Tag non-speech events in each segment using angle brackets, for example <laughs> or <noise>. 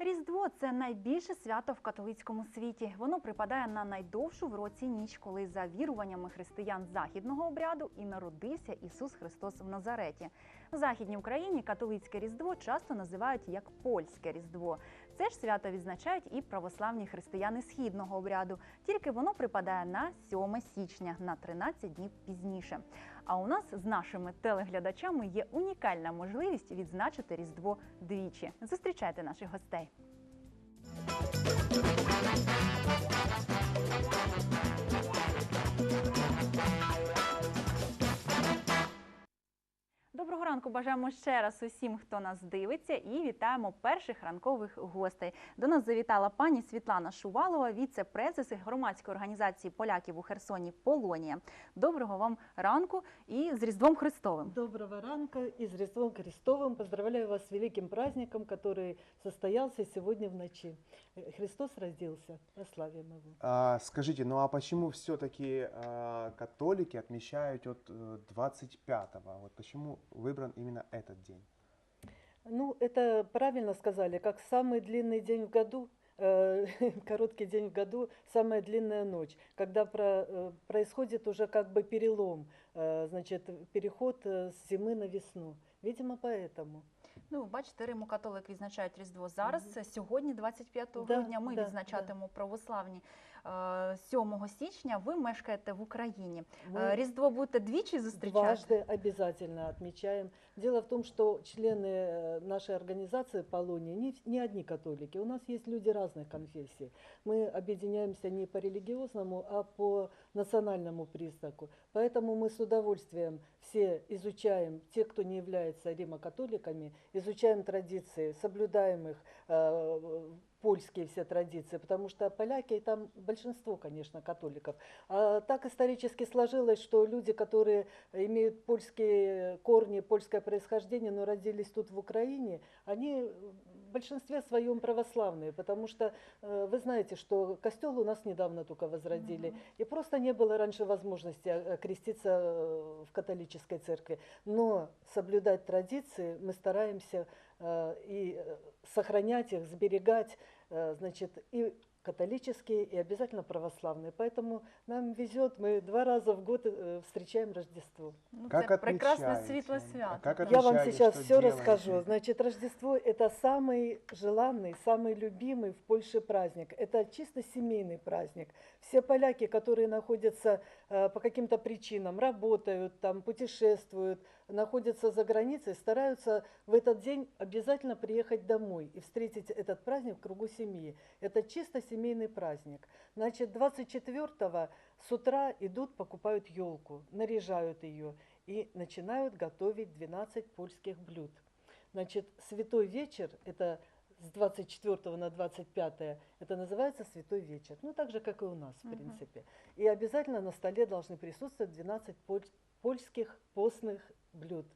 Різдво це найбільше свято в католицькому світі. Воно припадає на найдовшу в році ніч, коли за віруваннями християн західного обряду і народився Ісус Христос в Назареті. В західній Україні католицьке Різдво часто називають як польське Різдво. Це ж свято відзначають і православні християни східного обряду. Тільки воно припадає на 7 січня на 13 днів пізніше. А у нас з нашими телеглядачами є унікальна можливість відзначити Різдво двічі. Зустрічайте наших гостей. Доброго ранку бажаємо ще раз усім, хто нас дивиться, і вітаємо перших ранкових гостей. До нас завітала пані Світлана Шувалова, віце-презес громадської організації поляків у Херсоні Полонія. Доброго вам ранку і з Різдвом Христовим. Доброго ранка и с Рождеством Христовым. Поздравляю вас с великим праздником, который состоялся сегодня в ночи. Э, Христос родился, прославим Его. А, скажите, ну а почему все-таки католики отмечают от э, 25-го? Вот почему выбран именно этот день? Ну, это правильно сказали, как самый длинный день в году, э, <laughs> короткий день в году, самая длинная ночь, когда про- э, происходит уже как бы перелом, э, значит, переход э, с зимы на весну. Видимо, поэтому. Ну, бачите, Римо-католик відзначають Різдво зараз. Сьогодні, 25 Да, грудня, ми да, відзначатимемо православні е, 7 січня. Ви мешкаєте в Україні. Мы- Е, Різдво будете двічі зустрічати? Дважды обязательно отмечаем. Дело в том, что члены э, нашей организации Полония не, не одни католики. У нас есть люди разных конфессий. Мы объединяемся не по религиозному, а по национальному признаку. Поэтому мы с удовольствием все изучаем, те, кто не является римокатоликами, изучаем традиции, соблюдаем их, э, польские все традиции, потому что поляки, там большинство, конечно, католиков. А так исторически сложилось, что люди, которые имеют польские корни, польское происхождение, но родились тут в Украине, они в большинстве своем православные, потому что э, вы знаете, что костел у нас недавно только возродили, и просто не было раньше возможности э, креститься э, в католической церкви. Но соблюдать традиции мы стараемся э, и сохранять их, сберегать, э, значит, и католические, и обязательно православные. Поэтому нам везет, мы два раза в год э, встречаем Рождество. Ну, Как це прекрасне отмечаете? світле А свято. как Я вам сейчас все делаете? расскажу. Значит, Рождество это самый желанный, самый любимый в Польше праздник. Это чисто семейный праздник. Все поляки, которые находятся э, по каким-то причинам, работают, там, путешествуют, находятся за границей, стараются в этот день обязательно приехать домой и встретить этот праздник в кругу семьи. Это чисто семейный праздник. Значит, 24 с утра идут, покупают елку, наряжают ее и начинают готовить 12 польских блюд. Значит, святой вечер – это с 24 на 25 это называется святой вечер. Ну, так же, как и у нас, в Мгм. принципе. И обязательно на столе должны присутствовать 12 поль- польских постных блюд.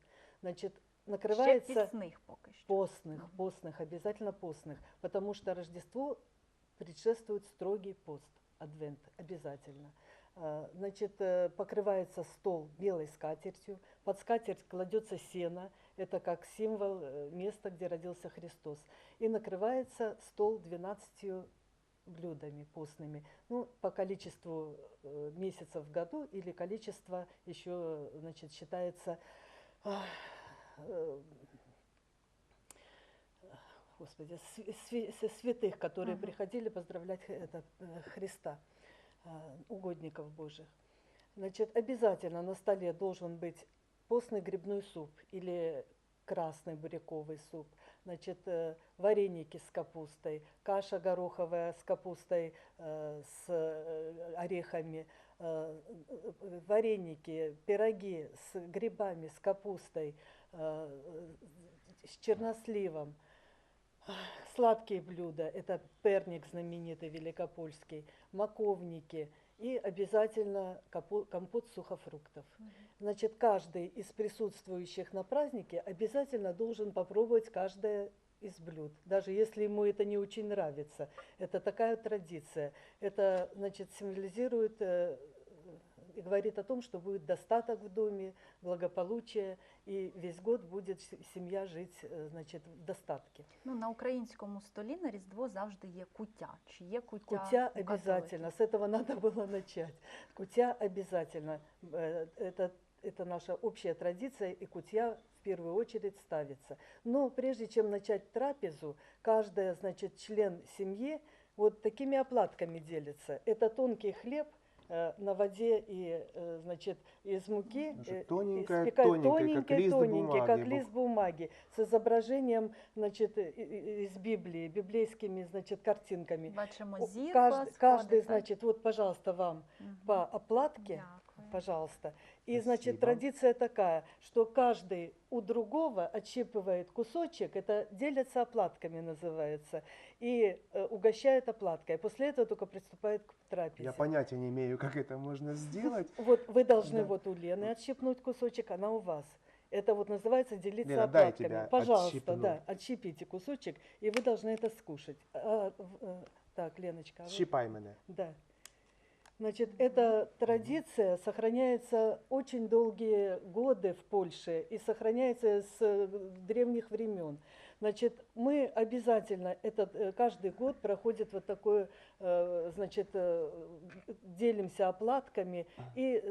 Значит, Ще накрывается пісних поки що. постных, постных, обязательно постных, потому что Рождество предшествует строгий пост, адвент, обязательно. А, Значит, э, покрывается стол белой скатертью, под скатерть кладется сено, это как символ э, места, где родился Христос, и накрывается стол 12 блюдами постными, ну, по количеству э, месяцев в году или количество еще, значит, считается э, Господи, святых, которые Мгм. приходили поздравлять это, э, Христа, угодников Божьих. Значит, обязательно на столе должен быть постный грибной суп или красный буряковый суп, значит, э, вареники с капустой, каша гороховая с капустой, э, с э, орехами, вареники, пироги с грибами, с капустой, с черносливом. Сладкие блюда – это перник знаменитый великопольский, маковники и обязательно компот сухофруктов. Значит, каждый из присутствующих на празднике обязательно должен попробовать каждое из блюд, даже если ему это не очень нравится. Это такая традиция. Это, значит, символизирует э, говорит о том, что будет достаток в доме, благополучие, и весь год будет с- семья жить, э, значит, в достатке. Ну, на українському столі на Різдво завжди є куття. Чи є куття? Кутя у обязательно, католиків? с этого надо было начать. Кутя обязательно. Э, Это, это наша общая традиция, и кутья в первую очередь ставится. Но прежде чем начать трапезу, каждый, значит, член семьи вот такими оплатками делится. Это тонкий хлеб, э, на воде и, э, значит, из муки. Значит, э, тоненькая- испекают тоненькая, как тоненькой, лист тоненькой, как бумаги. лист бумаги, с изображением, значит, из Библии, библейскими, значит, картинками. Каждый, каждый, значит, вот, пожалуйста, вам по оплатке, Дякую. Пожалуйста. И, Спасибо. значит, традиция такая, что каждый у другого отщипывает кусочек, это делятся оплатками называется, и э, угощает оплаткой. После этого только приступает к трапезе. Я понятия не имею, как это можно сделать. <laughs> Вот вы должны Да. вот у Лены отщипнуть кусочек, она у вас. Это вот называется делиться Лена, дай оплатками. тебя Пожалуйста, отщипну. да, отщипите кусочек, и вы должны это скушать. А, э, так, Леночка. а вы- Щипай мене. Да. Значит, эта традиция сохраняется очень долгие годы в Польше и сохраняется с древних времен. Значит, мы обязательно этот, э, каждый год проходит вот такое, э, значит, э, делимся оплатками и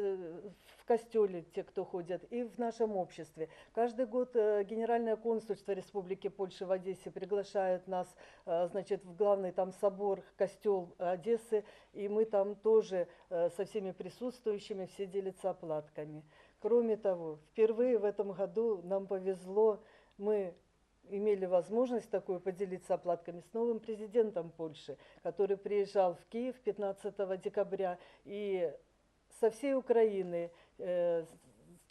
в костеле те, кто ходят, и в нашем обществе. Каждый год Генеральное консульство Республики Польши в Одессе приглашает нас, значит, в главный там собор, костел Одессы, и мы там тоже со всеми присутствующими все делятся оплатками. Кроме того, впервые в этом году нам повезло, мы имели возможность такую поделиться оплатками с новым президентом Польши, который приезжал в Киев 15 декабря, и со всей Украины э,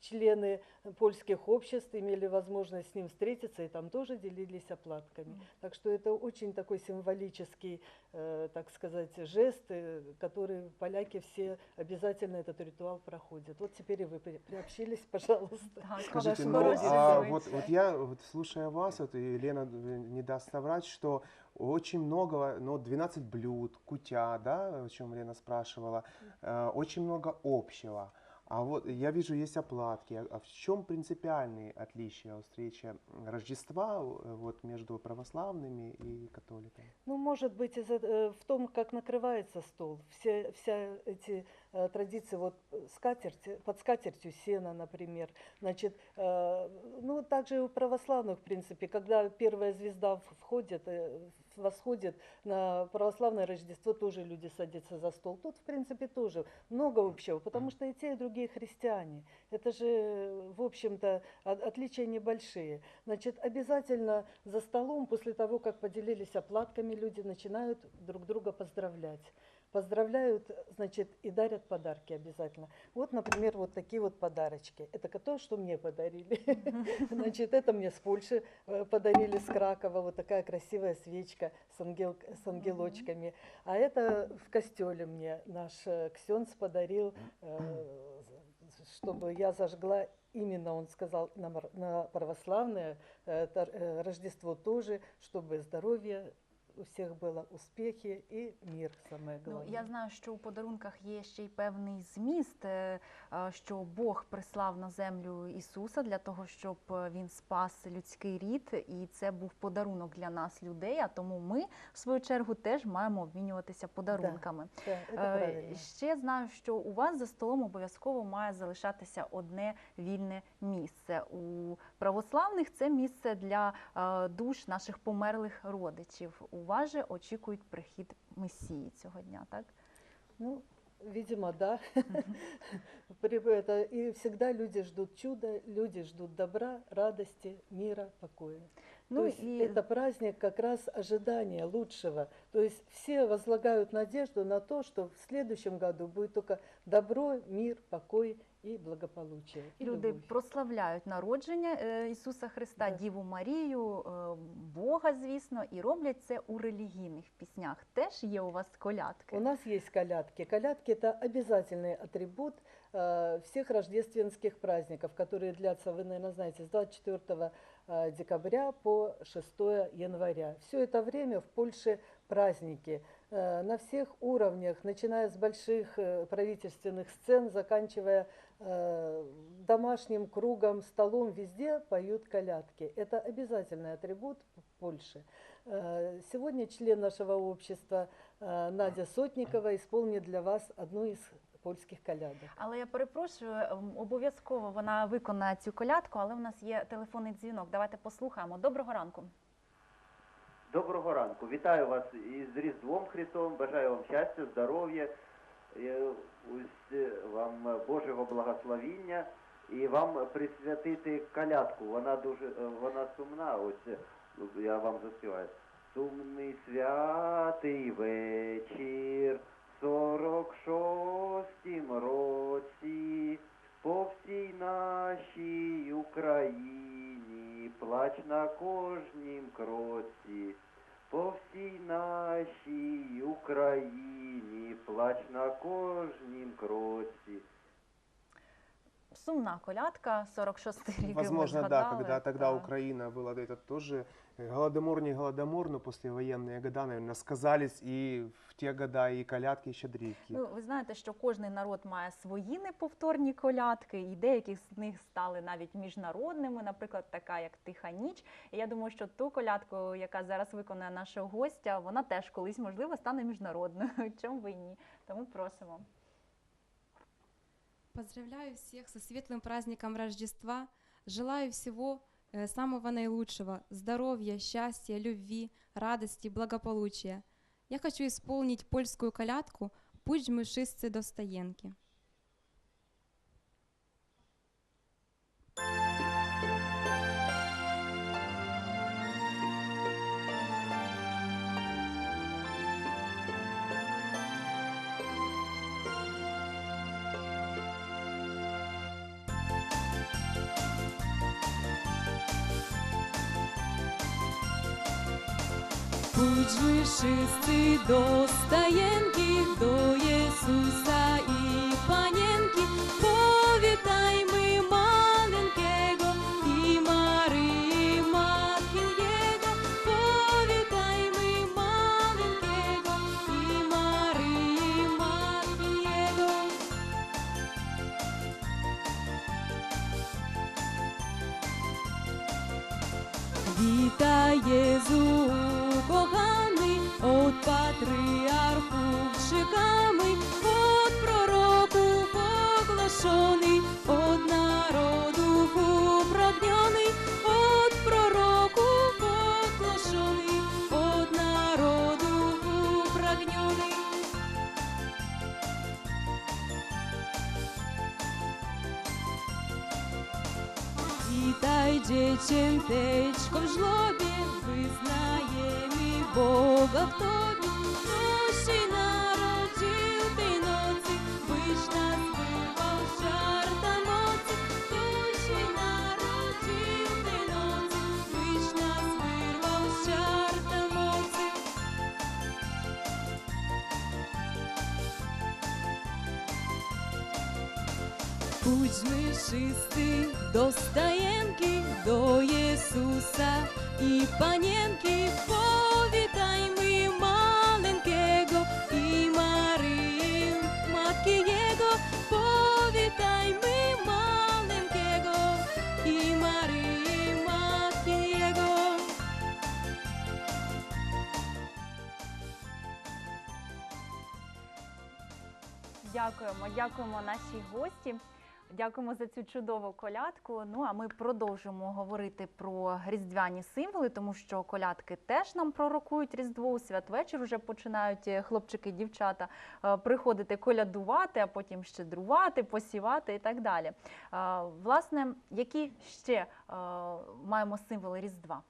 члены польских обществ имели возможность с ним встретиться, и там тоже делились оплатками. Так что это очень такой символический, э, так сказать, жест, э, который поляки все обязательно этот ритуал проходят. Вот теперь и вы при- приобщились, <laughs> пожалуйста. Скажите, ну, а вот, вот я, вот слушая вас, вот, и Лена э, не даст соврать, что очень много, ну, 12 блюд, кутя, да, о чем Лена спрашивала, э, очень много общего. А вот я вижу, есть оплатки. А в чем принципиальные отличия от встречи Рождества э, вот, между православными и католиками? Ну, может быть, э, в том, как накрывается стол. Все, вся эти традиции, вот э, скатерть, э, под скатертью сена, например. Значит, э, ну, также и у православных, в принципе, когда первая звезда входит, э, восходит на православное Рождество, тоже люди садятся за стол. Тут, в принципе, тоже много общего, потому что и те, и другие христиане. Это же, э, в общем-то, от- отличия небольшие. Значит, обязательно за столом, после того, как поделились оплатками, люди начинают друг друга поздравлять. Поздравляют, значит, и дарят подарки обязательно. Вот, например, вот такие вот подарочки. Это то, что мне подарили. Значит, это мне с Польши э, подарили, с Кракова. Вот такая красивая свечка с, ангел, с ангелочками. А это в костеле мне наш э, ксенц подарил, э, чтобы я зажгла Именно он сказал на, православное э, Рождество тоже, чтобы здоровье у всех было, успехи и мир самое Ну, я знаю, що у подарунках є ще й певний зміст, е, е, що Бог прислав на землю Ісуса для того, щоб е, він спас людський рід, і це був подарунок для нас, людей. А тому ми, в свою чергу, теж маємо обмінюватися подарунками. Да, Е, правильно. Ще знаю, що у вас за столом обов'язково має залишатися одне вільне місце. У православних це місце для душ наших померлих родичів. У же очікують прихід Месії цього дня, так? Ну, видимо, да. Это- И всегда люди ждут чуда, люди ждут добра, радости, мира, покоя. Ну То есть і это праздник как раз ожидания лучшего. То есть все возлагают надежду на то, что в следующем году будет только добро, мир, покой и благополучие. И люди любовь. прославляють народження е, Ісуса Христа, Да. Діву Марію, е, Бога, звісно, і роблять це у релігійних піснях. Теж є у вас колядки. У нас есть колядки. Колядки – это обязательный атрибут э, всех рождественских праздников, которые длятся, вы, наверное, знаете, с 24 э, декабря по 6 января. Все это время в Польше праздники э, на всех уровнях, начиная с больших э, правительственных сцен, заканчивая э, домашним кругом, столом, везде поют колядки. Это обязательный атрибут Польши. Э, Сегодня член нашего общества э, Надя Сотникова исполнит для вас одну из польских колядок. Але я перепрошую, ем, обов'язково вона виконає цю колядку, але в нас є телефонний дзвінок. Давайте послухаємо. Доброго ранку. Доброго ранку. Вітаю вас із Різдвом Христом. Бажаю вам щастя, здоров'я, ось е, вам Божого благословіння і вам присвятити колядку. Вона дуже е, вона сумна. Ось е, я вам заспіваю. Сумний святий вечір, сорок шостім році, по всій нашій Україні, плач на кожнім кроці. По всій нашій Україні, плач на кожнім кроці. Сумна колядка, 46-й рік. і ви Возможно, да, згадали, когда тогда так. Украина была, это тоже э, голодомор, не голодомор, но послевоенные года, наверное, сказались и в те года и колядки, и щедрівки. Ну, ви знаєте, що кожний народ має свої неповторні колядки, і деякі з них стали навіть міжнародними, наприклад, така як Тиха ніч. І я думаю, що ту колядку, яка зараз виконує нашого гостя, вона теж колись можливо стане міжнародною. <laughs> Чому ви ні? Тому просимо. Поздравляю всех со светлым праздником Рождества. Желаю всего э, Самого наилучшего. Здоровья, счастья, любви, радости, благополучия. Я хочу исполнить польскую колядку «Пусть мы шисцы до стоенки». Pójdźmy wszyscy do stajenki, do Jezusa i Panienki. Powitajmy maleńkiego Witaj dziecięteczko w żłobie, wyznajemy Boga w Tobie. Kto się narodził tej nocy, byś nas wyrwał z Будьми чисти до стаєнки, до Ісуса і паненки, повітай ми маленького і Марії, матки Його, повітай ми маленького і Марії, матки Його. Дякуємо, дякуємо нашій гості. Дякуємо за цю чудову колядку. Ну а ми продовжимо говорити про різдвяні символи, тому що колядки теж нам пророкують Різдво у святвечір. Вже починають е, хлопчики, дівчата е, приходити колядувати, а потім щедрувати, посівати і так далі. Е, Власне, які ще е, маємо символи Різдва?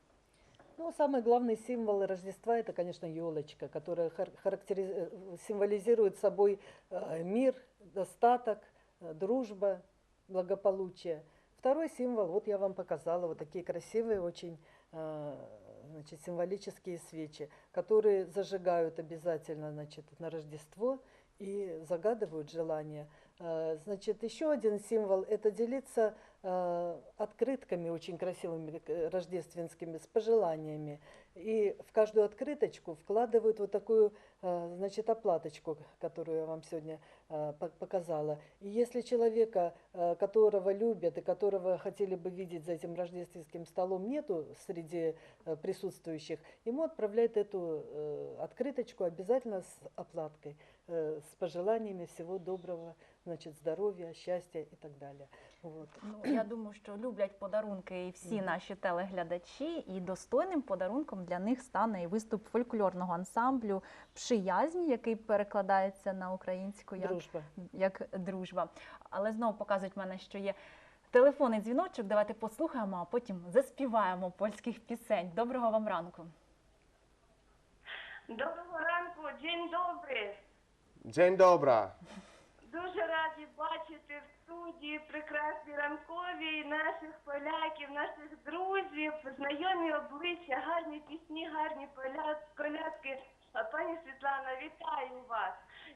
Ну, самый главный символ Рождества это, конечно, елочка, которая хар- характериз- э, символизирует собой э, мир, достаток, э, дружба, благополучие. Второй символ, вот я вам показала, вот такие красивые очень э, значит, символические свечи, которые зажигают обязательно значит, на Рождество и загадывают желания. Э, Значит, еще один символ – это делиться э, открытками очень красивыми, э, рождественскими, с пожеланиями. И в каждую открыточку вкладывают вот такую, э, значит, оплаточку, которую я вам сегодня э, по- показала. И если человека, э, которого любят и которого хотели бы видеть за этим рождественским столом, нету среди э, присутствующих, ему отправляют эту э, открыточку обязательно с оплаткой, э, с пожеланиями всего доброго, значит, здоровья, счастья и так далее. Вот. Ну, я думаю, що люблять подарунки і всі наші телеглядачі, і достойним подарунком для них стане і виступ фольклорного ансамблю Пшиязнь, який перекладається на українську як, Дружба. як дружба. Але знову показують мене, що є телефонний дзвіночок. Давайте послухаємо, а потім заспіваємо польських пісень. Доброго вам ранку. Доброго ранку, день добрий. Dzień dobry. Дуже раді бачити студії прекрасні ранкові наших поляків, наших друзів, знайомі обличчя, гарні пісні, гарні колядки. Пані Світлана, вітаю вас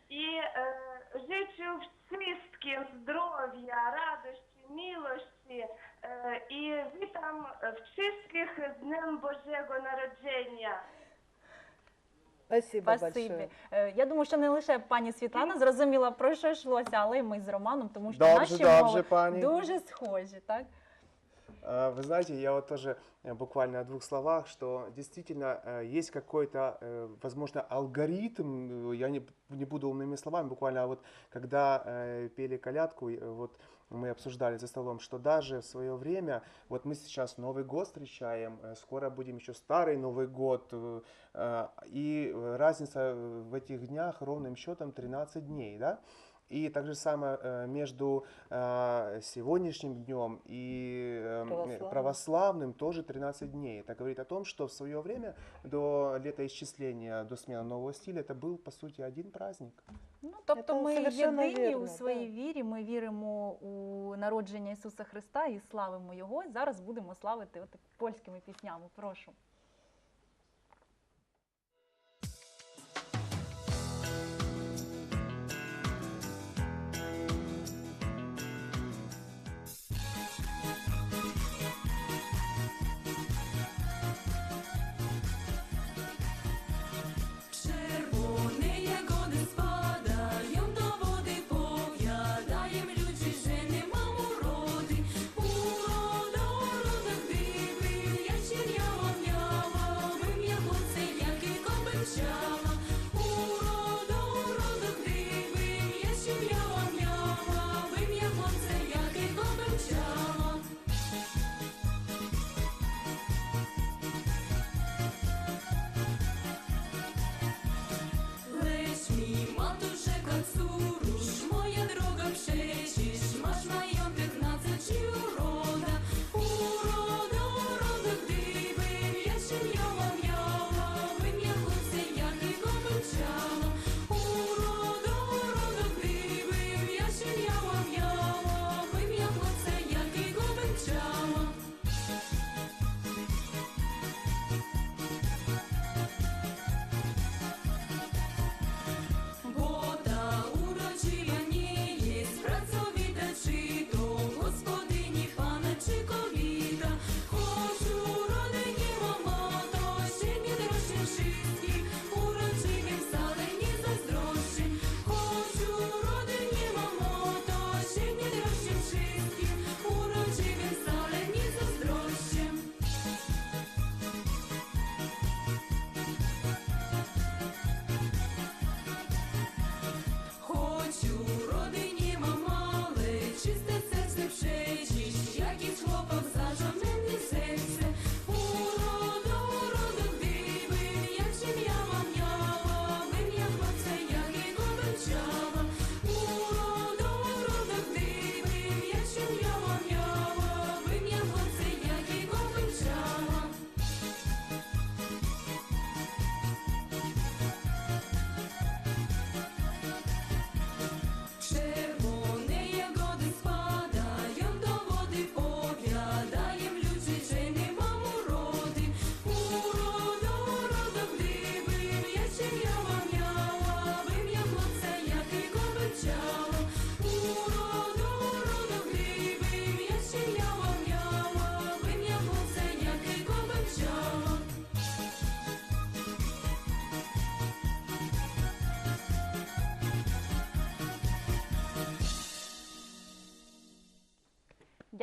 і е, зичу wszystkim здоров'я, радості, милості е, і вітам wszystkich з Днем Божого народження. Спасибо Спасибі. большое. Е, Я думаю, що не лише пані Світлана зрозуміла про що йшлося, але й ми з Романом, тому що Добре, наші добре, мови пані. дуже схожі, так? А, Вы знаете, я вот тоже э, буквально о двух словах, что действительно э, есть какой-то, э, возможно, алгоритм, я не, не буду умными словами, буквально а вот когда пели колядку, вот мы обсуждали за столом, что даже в свое время, вот мы сейчас Новый год встречаем, скоро будем еще Старый Новый год, и разница в этих днях ровным счетом 13 дней, да? И так же самое э, между э, сегодняшним днем и э, Православным. православным тоже 13 дней. Это говорит о том, что в свое время до летоисчисления, до смены нового стиля, это был, по сути, один праздник. Ну, тобто Це ми совершенно єдині у вірно, своїй так. вірі, ми віримо у народження Ісуса Христа і славимо Його. І зараз будемо славити от польськими піснями. Прошу.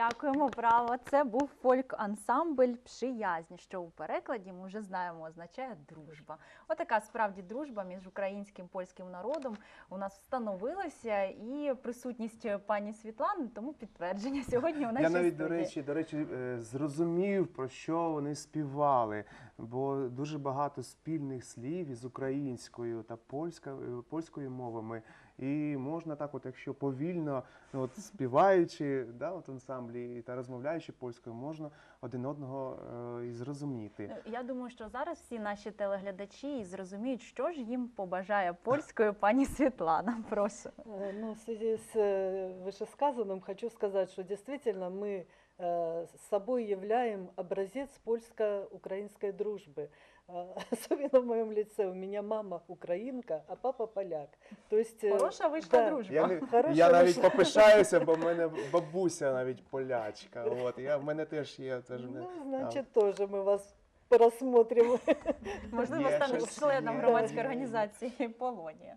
Дякуємо, право. Це був фольк-ансамбль Пшиязнь, що у перекладі ми вже знаємо, означає дружба. Отака справді дружба між українським польським народом у нас встановилася, і присутність пані Світлани тому підтвердження сьогодні у нашій Я навіть, до речі, до речі, е, зрозумів, про що вони співали, бо дуже багато спільних слів із українською та польська, е, польською мовами. І можна так, от, якщо повільно, ну, от, співаючи да, от, в ансамблі та розмовляючи польською, можна один одного е, і зрозуміти. Я думаю, що зараз всі наші телеглядачі і зрозуміють, що ж їм побажає польською пані Світлана. Прошу. Э, Ну, в связи с э, вышесказанным хочу сказать, что действительно мы э, с собой являем образец польско-украинской дружбы. А, <laughs> Особенно в моем лице. У меня мама украинка, а папа поляк. То есть, э, Хороша вийшла да. дружба. Я, не, Хороша я навіть вийшла. попишаюся, бо в мене <laughs> бабуся навіть полячка. От, я, в мене теж є. Теж, Ну, а, значит, тоже мы вас просмотрим. <laughs> Можливо, Є станеш щось, членом є. громадської організації Полонія.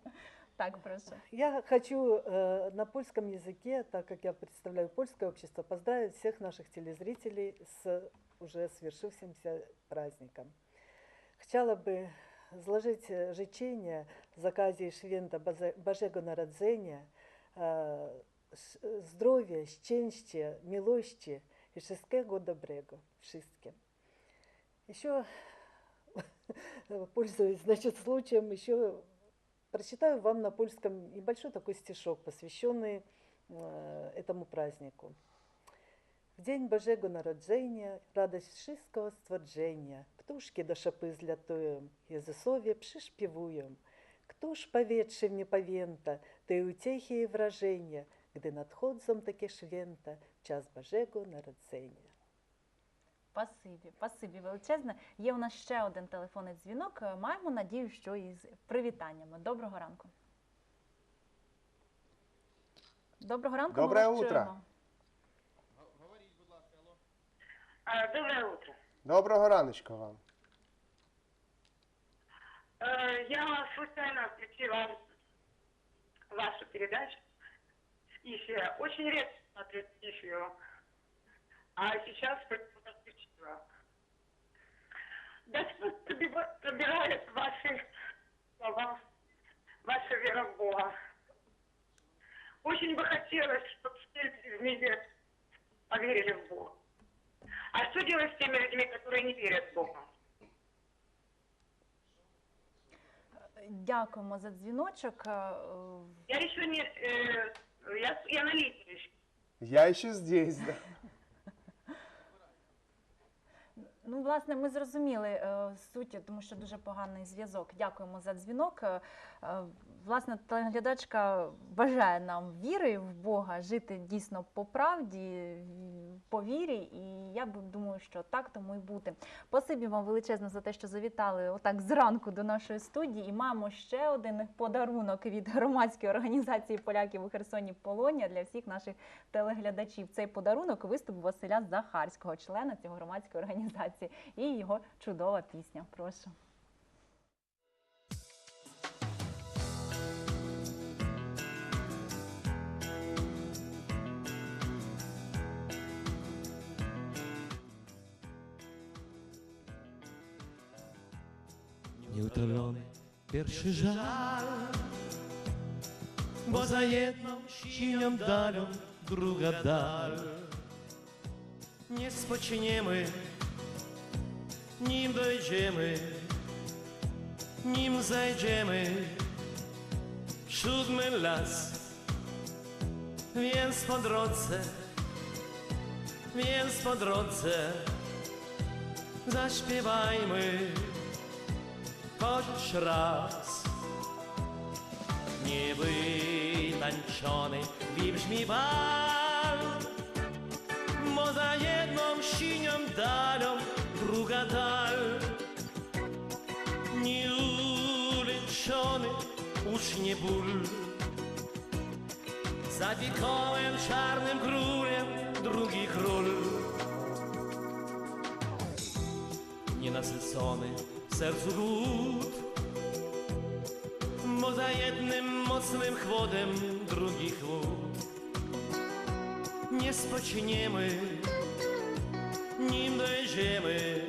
Так, прошу. Я хочу э, на польском языке, так как я представляю польское общество, поздравить всех наших телезрителей с уже свершившимся праздником. Хотела бы э, życzenia z okazji Boże- Bożego e, sz- zdrowia, szczęścia, miłości i wszystkiego dobrego. Еще, пользуясь, значит, случаем, еще прочитаю вам на польском небольшой такой стишок, посвященный э, этому празднику. W dzień Bożego Narodzenia radość wszystkiego stworzenia. Птушки до шапи злятуєм Язысове пришпівуем. Кто ж паведши мне павента, Ты утехи і враження, Гди надходзом таке швента, Час бажего народзення. Пасибі, пасибі величезне. Є у нас ще один телефонний дзвінок. Е, маємо надію, що із привітаннями. Доброго ранку. Доброго ранку. Доброе утро. Говоріть, будь ласка, алло. Доброе утро. Доброго раночка вам. Э, Я случайно включила вашу передачу. Ища. Очень редко смотрю Ищу. А сейчас включила. Господь проби- пробирает ваши слова, ваша вера в Бога. Очень бы хотелось, чтобы все люди в мире поверили в Бога. А что делать с теми людьми, которые не верят в Бога? Дякуємо за дзвіночок. Я еще не... э, я, я на линии еще. Я ще здесь. Да. Ну, власне, ми зрозуміли е, суть, тому що дуже поганий зв'язок. Дякуємо за дзвінок. Е, е, власне, телеглядачка бажає нам віри в Бога, жити дійсно по правді, по вірі. І я думаю, що так тому і бути. Спасибі вам величезно за те, що завітали отак зранку до нашої студії. І маємо ще один подарунок від громадської організації поляків у Херсоні Полонія для всіх наших телеглядачів. Цей подарунок виступ Василя Захарського, члена цього громадської організації, і його чудова пісня. Прошу. Nieutulony pierwszy żal Bo za jedną sinią dalią druga dal Nie spoczniemy Nim dojdziemy Nim zajdziemy. W Siódmy las Więc po drodze Więc po drodze. Zaśpiewajmy choć raz. Niewytańczony wybrzmi bal Bo za jedną sinią dalą Nieuleczony ucznie ból Za wiekołem czarnym królem drugi król nienasycony w sercu głód. Bo za jednym mocnym chłodem drugi chłód. nie spoczniemy, nim dojdziemy,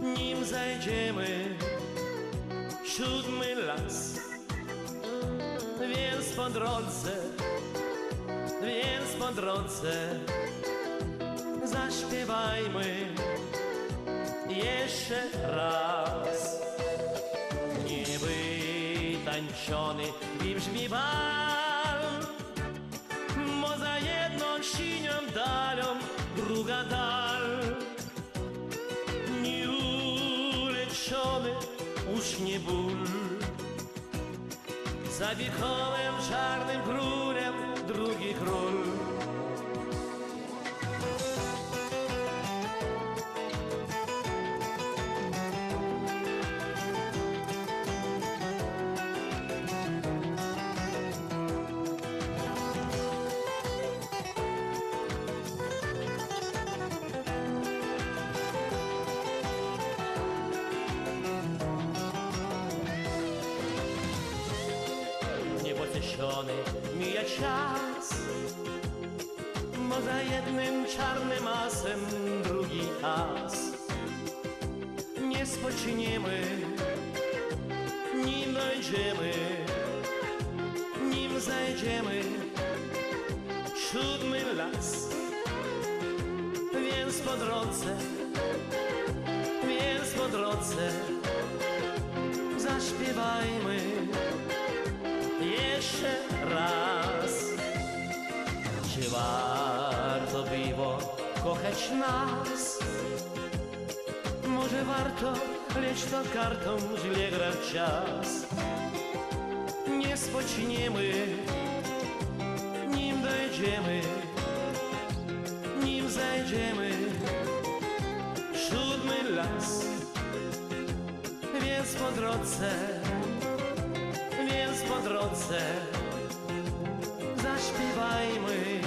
nim zajdziemy siódmy las. Więc po drodze, więc po drodze zaśpiewajmy jeszcze raz. Niewytańczony i brzmi bal, bo za jedną sinią dalią druga dal. Nie ból, za wiekołem czarnym królem drugi król. Po drodze, więc po drodze Zaśpiewajmy jeszcze raz. Czy warto było kochać nas? Może warto, lecz to kartą źle gra czas. Nie spoczniemy, nim dojdziemy, nim zajdziemy las. Więc po drodze więc po drodze zaśpiewajmy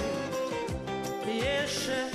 jeszcze